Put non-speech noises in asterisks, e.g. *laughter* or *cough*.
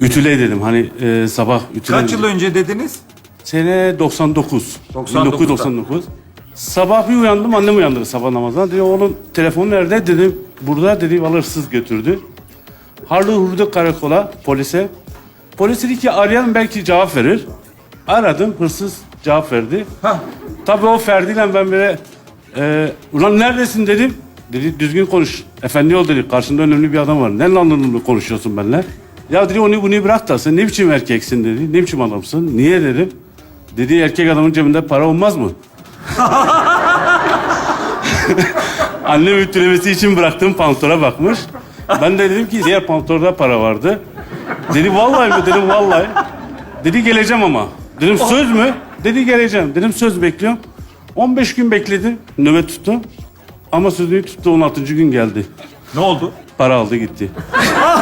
Ütüle dedim hani e, sabah ütüle. Kaç yıl önce dediniz? Sene 99. 99'da. 1999. Sabah bir uyandım annem uyandırdı sabah namazına. Dedi oğlum telefon nerede dedim. Burada dedi vallahi hırsız götürdü. Harlı hurdu karakola polise. Polis dedi ki arayan belki cevap verir. Aradım hırsız cevap verdi. Hah. Tabii o Ferdi'yle ben böyle e, ulan neredesin dedim. Dedi düzgün konuş. Efendi ol dedi. Karşında önemli bir adam var. Ne lan konuşuyorsun benimle? Ya dedi onu bunu bırak da sen ne biçim erkeksin dedi. Ne biçim adamsın? Niye dedim. Dedi erkek adamın cebinde para olmaz mı? *laughs* Annem ütülemesi için bıraktığım pantolona bakmış. Ben de dedim ki diğer pantolonda para vardı. Dedi vallahi mi? Dedim vallahi. Dedi geleceğim ama. Dedim söz mü? Dedi geleceğim. Dedim söz bekliyorum. 15 gün bekledim. Nöbet tuttum. Ama sözünü tuttu 16. gün geldi. Ne oldu? Para aldı gitti. *laughs*